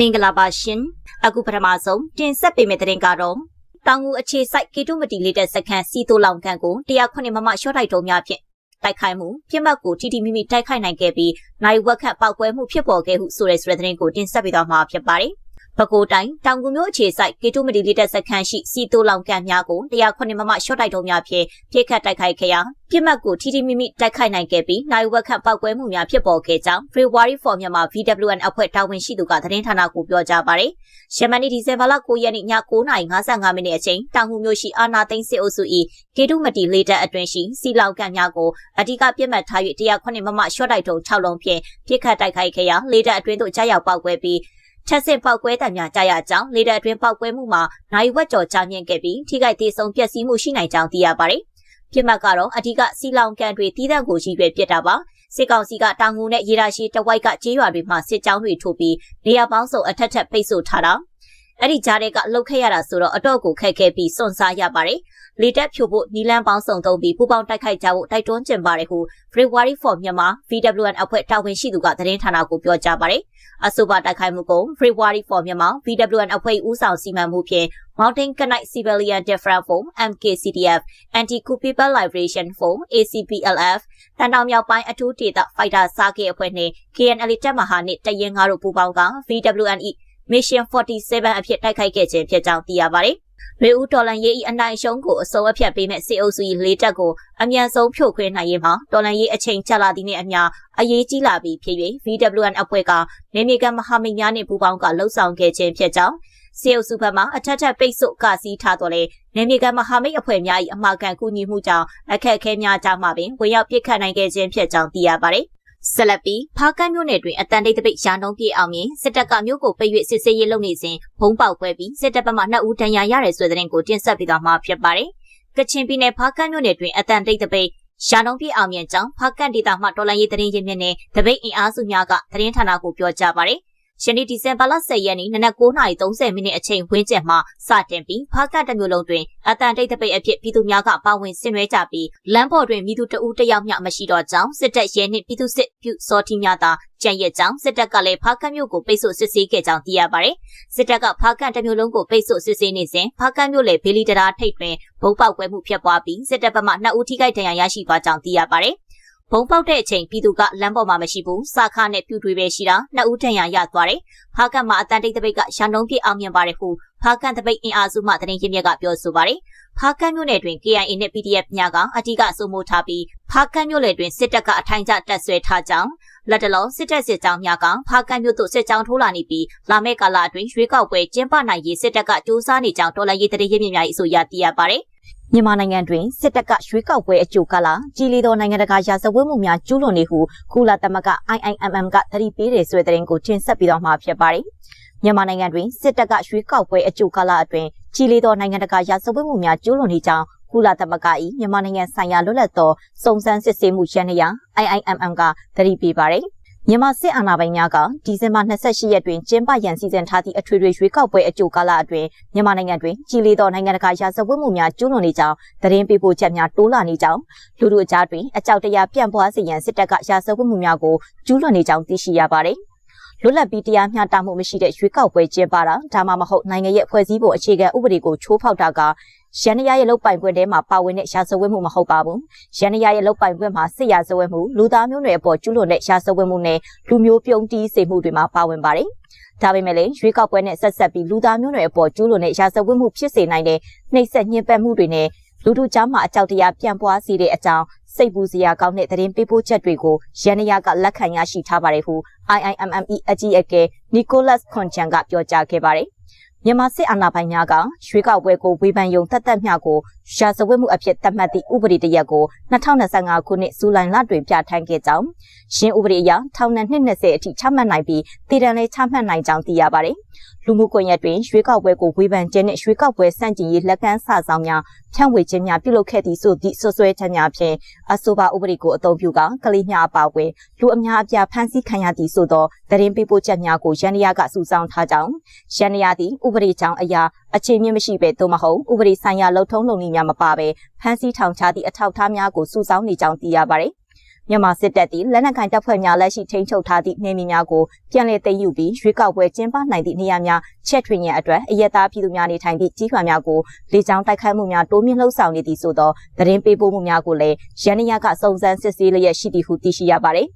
မင်္ဂလာပါရှင်အခုပထမဆုံးတင်ဆက်ပေးမယ့်သတင်းကတော့တောင်ငူအခြေစိုက်ကေတုမတီလေးတဲ့စခန်းစီတိုလောင်ကန်ကို109မမရှော့တိုက်တုံးများဖြင့်တိုက်ခိုက်မှုပြစ်မှတ်ကိုတီတီမိမိတိုက်ခိုက်နိုင်ခဲ့ပြီးနိုင်ဝက်ခတ်ပောက်ကွဲမှုဖြစ်ပေါ်ခဲ့ဟုဆိုတဲ့ဆိုတဲ့သတင်းကိုတင်ဆက်ပေးသွားမှာဖြစ်ပါတယ် ပဲခူးတိုင်းတောင်ကူမျိုးအခြေစိုက်ကေတုမတီလေးတက်စခန်းရှိစီတိုလောင်ကန်များကို109မမရှော့တိုက်တုံးများဖြင့်ပြစ်ခတ်တိုက်ခိုက်ခဲ့ရာပြစ်မှတ်ကိုထိထိမိမိတိုက်ခိုက်နိုင်ခဲ့ပြီးနိုင်ဝက်ခတ်ပောက်ကွဲမှုများဖြစ်ပေါ်ခဲ့ကြောင်း February for မြန်မာ VWN အဖွဲ့တာဝန်ရှိသူကသတင်းဌာနကိုပြောကြားပါတယ်။ယမန်နေ့ဒီဇင်ဘာလ9ရက်နေ့ည9:55မိနစ်အချိန်တောင်ကူမျိုးရှိအာနာသိန်းစစ်အုပ်စု၏ကေတုမတီလေးတက်အတွင်ရှိစီလောင်ကန်များကိုအဓိကပြစ်မှတ်ထား၍109မမရှော့တိုက်တုံး6လုံးဖြင့်ပြစ်ခတ်တိုက်ခိုက်ခဲ့ရာလေးတက်အတွင်းသို့ကြားရောက်ပောက်ကွဲပြီး ထက်စစ်ပောက်ကွဲတံများကြားရကြောင်းလေတပ်အတွင်းပောက်ကွဲမှုမှာနိုင်ဝက်ကျော်ကြာမြင့်ခဲ့ပြီးထိခိုက်ဒေဆုံးပျက်စီးမှုရှိနိုင်ကြောင်းသိရပါတယ်။ပြစ်မှတ်ကတော့အဓိကစီလောင်ကန်တွေတီးတန့်ကိုကြီးပဲပြစ်တာပါ။စစ်ကောင်စီကတောင်ငူနဲ့ရေရာရှိတဝိုက်ကကြေးရွာတွေမှာစစ်ကြောင်းတွေထိုးပြီးနေရာပေါင်းစုံအထက်ထက်ပိတ်ဆို့ထားတာ။ အဲ့ဒီကြားတွေကလှုပ်ခဲ့ရတာဆိုတော့အတော့ကိုခက်ခဲပြီးစွန့်စားရပါတယ်။လေတက်ဖြို့ဖို့နီလန်းပေါင်းစုံသုံးပြီးပူပေါင်းတိုက်ခိုက်ကြဖို့တိုက်တွန်းကျင်ပါတယ်ဟု February for မြန်မာ VWN အဖွဲ့တာဝန်ရှိသူကသတင်းဌာနကိုပြောကြားပါတယ်။အဆိုပါတိုက်ခိုက်မှုကို February for မြန်မာ VWN အဖွဲ့ဦးဆောင်စီမံမှုဖြင့် Mountain Knight Civilian Different Form MKCDF Anti-Coup People Liberation Force ACPLF တန်တောင်မြောက်ပိုင်းအထူးဒေသ Fighter စားကေအဖွဲ့နှင့် KNL တပ်မဟာနှင့်တရင်ငါတို့ပူးပေါင်းက VWNE Mission 47အဖြစ်တိုက်ခိုက်ခဲ့ခြင်းဖြစ်ကြောင်းသိရပါတယ်။ရေဦးတော်လန်ရေး၏အနိုင်ရှုံးကိုအစုံအဖြတ်ပေးမဲ့စစ်အုပ်စု၏လေးတပ်ကိုအမြန်ဆုံးဖြိုခွင်းနိုင်ရေးမှာတော်လန်ရေးအချိန်ကြာလာသည့်နှင့်အမျှအရေးကြီးလာပြီးဖြစ်၍ VWN အဖွဲ့ကနေမြေကမဟာမိတ်များနှင့်ပူးပေါင်းကလှုပ်ဆောင်ခဲ့ခြင်းဖြစ်ကြောင်းစေအုပ်စုဘက်မှအထက်ထက်ပိတ်ဆို့ကစီးထားတော်လဲနေမြေကမဟာမိတ်အဖွဲ့များ၏အမှားကန်ကူညီမှုကြောင့်အခက်အခဲများကြားမှာပင်ဝင်ရောက်ပစ်ခတ်နိုင်ခဲ့ခြင်းဖြစ်ကြောင်းသိရပါတယ် ဆက်လက်ပြီးဖားကန်းမြို့နယ်တွင်အတန်တိတ်တပိတ်ရာနှုံးပြေအောင်မြင်စစ်တပ်ကမြို့ကိုပိတ်၍စစ်ဆေးရေးလုပ်နေစဉ်ဘုံပေါက်ခွဲပြီးစစ်တပ်ဘက်မှ2ဦးဒဏ်ရာရတဲ့ဆိုတဲ့တဲ့ကိုတင်ဆက်ပေးသွားမှာဖြစ်ပါတယ်။ကချင်ပြည်နယ်ဖားကန်းမြို့နယ်တွင်အတန်တိတ်တပိတ်ရှာနှုံးပြေအောင်မြင်ကြောင်းဖားကန့်ဒေတာမှတော်လိုင်းရေးသတင်းရင်းမြစ်နဲ့တပိတ်အင်အားစုများကသတင်းဌာနကိုပြောကြားပါတယ်။ ယနေ့ဒီဇင်ဘာလ10ရက်နေ့နနက်9:30မိနစ်အချိန်ဝန်းကျင်မှာစတင်ပြီးဖားကတမျိုးလုံးတွင်အတန်တိတ်တပိတ်အဖြစ်ပြည်သူများကပါဝင်ဆင်နွှဲကြပြီးလမ်းပေါ်တွင်မိသူတဦးတယောက်မျှမရှိတော့ကြောင်းစစ်တပ်ရဲနှင့်ပြည်သူစစ်ပြုစောတိများသာကြံ့ရက်ကြောင်းစစ်တပ်ကလည်းဖားကတ်မြို့ကိုပိတ်ဆို့စစ်ဆေးခဲ့ကြောင်းသိရပါတယ်။စစ်တပ်ကဖားကတ်တမျိုးလုံးကိုပိတ်ဆို့စစ်ဆေးနေစဉ်ဖားကတ်မြို့လေဘေလီတရာထိပ်တွင်ဘုံပေါက်ကွဲမှုဖြစ်ပွားပြီးစစ်တပ်ဘက်မှ2ဦးထိခိုက်ဒဏ်ရာရရှိသွားကြောင်းသိရပါတယ်။ ဘုံပေါက်တဲ့အချိန်ပြည်သူကလမ်းပေါ်မှာမရှိဘူးစာခနဲ့ပြူတွေပဲရှိတာနှစ်ဦးထံရရသွားတယ်ဖားကတ်မှာအတန်တိတ်တပိတ်ကရန်တုံးပြအောင်မြင်ပါတယ်ဟုဖားကန်တပိတ်အင်အားစုမှတရင်ရင်းမြက်ကပြောဆိုပါတယ်ဖားကန်မြို့နယ်တွင် KIA နဲ့ PDF များကအထူးကစိုးမိုးထားပြီးဖားကန်မြို့နယ်တွင်စစ်တပ်ကအထိုင်ကျတပ်ဆွဲထားကြောင်းလက်တလုံးစစ်တပ်စစ်ကြောင်းများကဖားကန်မြို့သို့စစ်ကြောင်းထိုးလာနေပြီးလာမယ့်ကာလအတွင်းရွေးကောက်ပွဲကျင်းပနိုင်ရေးစစ်တပ်ကစ조사နေကြောင်းတော်လှန်ရေးတရေရင်းမြစ်များ၏အဆိုအရသိရပါတယ်။ မြန်မာနိုင်ငံတွင်စစ်တပ်ကရွေးကောက်ပွဲအကြိုကာလကြီးလီသောနိုင်ငံတကာရာဇဝတ်မှုများကျူးလွန်နေဟုကုလသမဂ္ဂ IIMM ကသတိပေးတယ်ဆိုတဲ့သတင်းကိုတင်ဆက်ပြီးတော့မှာဖြစ်ပါတယ်။မြန်မာနိုင်ငံတွင်စစ်တပ်ကရွေးကောက်ပွဲအကြိုကာလအတွင်းကြီးလီသောနိုင်ငံတကာရာဇဝတ်မှုများကျူးလွန်နေကြောင်းကုလသမဂ္ဂ၏မြန်မာနိုင်ငံဆိုင်ရာလွတ်လပ်သောစုံစမ်းစစ်ဆေးမှုရန်ရာ IIMM ကသတိပေးပါတယ်။ မြန်မာစစ်အာဏာပိုင်များကဒီဇင်ဘာ28ရက်တွင်ကျင်းပရန်စီစဉ်ထားသည့်အထွေထွေရွေးကောက်ပွဲအကြိုကာလအတွင်းမြန်မာနိုင်ငံတွင်ကြီးလေးသောနိုင်ငံတကာရာဇဝတ်မှုများကျူးလွန်နေကြောင်းသတင်းပေးပို့ချက်များတိုးလာနေကြောင်းလူထုအကြားတွင်အကြောက်တရားပြန့်ပွားစေရန်စစ်တပ်ကရာဇဝတ်မှုများကိုကျူးလွန်နေကြောင်းသိရှိရပါသည်လွတ်လပ်ပြီးတရားမျှတမှုမရှိတဲ့ရွေးကောက်ပွဲကျင်းပတာဒါမှမဟုတ်နိုင်ငံရဲ့ဖွဲ့စည်းပုံအခြေခံဥပဒေကိုချိုးဖောက်တာက ရန်ရရဲ့လုတ်ပိုင်ခွင့်ထဲမှာပါဝင်တဲ့ရာဇဝတ်မှုမဟုတ်ပါဘူး။ရန်ရရဲ့လုတ်ပိုင်ခွင့်မှာစစ်ရာဇဝတ်မှုလူသားမျိုးနွယ်အပေါ်ကျူးလွန်တဲ့ရာဇဝတ်မှုနဲ့လူမျိုးပြုံးတီးစေမှုတွေမှာပါဝင်ပါတယ်။ဒါပေမဲ့လည်းရွေးကောက်ပွဲနဲ့ဆက်ဆက်ပြီးလူသားမျိုးနွယ်အပေါ်ကျူးလွန်တဲ့ရာဇဝတ်မှုဖြစ်စေနိုင်တဲ့နှိပ်စက်ညှဉ်းပန်းမှုတွေနဲ့လူထုကြားမှာအကြောက်တရားပြန့်ပွားစေတဲ့အကြောင်းစိတ်ပူစရာကောင်းတဲ့သတင်းပေးပို့ချက်တွေကိုရန်ရကလက်ခံရရှိထားပါတယ်ဟု IIMME အကြီးအကဲနီကိုလတ်ခွန်ချန်ကပြောကြားခဲ့ပါတယ် မြန်မာစစ်အာဏာပိုင်များကရွေးကောက်ပွဲကိုဝေဖန်ယုံသက်သက်မျှကိုရာဇဝတ်မှုအဖြစ်သတ်မှတ်သည့်ဥပဒေတရက်ကို2025ခုနှစ်ဇူလိုင်လတွင်ပြဋ္ဌာန်းခဲ့ကြောင်းရှင်းဥပဒေအရထောင်ဒဏ်20အထိချမှတ်နိုင်ပြီးတည်တံလည်းချမှတ်နိုင်ကြောင်းသိရပါတယ်။ လူမှုကွန်ရက်တွင်ရွေးကောက်ပွဲကိုဝေဖန်ခြင်းနှင့်ရွေးကောက်ပွဲစန့်ကျင်ရေးလက်ကမ်းစာဆောင်များဖြန့်ဝေခြင်းများပြုလုပ်ခဲ့သည့်ဆိုသည့်ဆွဆွဲချက်များဖြင့်အဆိုပါဥပဒေကိုအသုံးပြုကကလေးများအပါအဝင်လူအများအပြားဖမ်းဆီးခံရသည့်ဆိုသောသတင်းပေးပို့ချက်များကိုရန်ရကစုဆောင်းထားကြောင်းရန်ရသည်ဥပဒေကြောင်းအရာအခြေမြင့်မရှိဘဲသို့မဟုတ်ဥပဒေဆိုင်ရာလှုပ်ထုံးလုပ်နည်းများမပါဘဲဖမ်းဆီးထောင်ချသည့်အထောက်အထားများကိုစုဆောင်းနေကြောင်းသိရပါတယ်။ မြန်မာစစ်တပ်သည်လက်နက်ကိုင်တပ်ဖွဲ့များလက်ရှိထိန်းချုပ်ထားသည့်နေမြေများကိုပြန်လည်သိမ်းယူပြီးရွေးကောက်ပွဲကျင်းပနိုင်သည့်နေရာများချက်ထွင်ရန်အတွက်အရက်သားပြည်သူများနေထိုင်သည့်ကြီးထွာများကိုလေကြောင်းတိုက်ခိုက်မှုများတိုးမြင့်လှုပ်ဆောင်နေသည်ဆိုသောသတင်းပေးပို့မှုများကိုလည်းရန်နီယာကစုံစမ်းစစ်ဆေးလျက်ရှိသည်ဟုသိရှိရပါသည်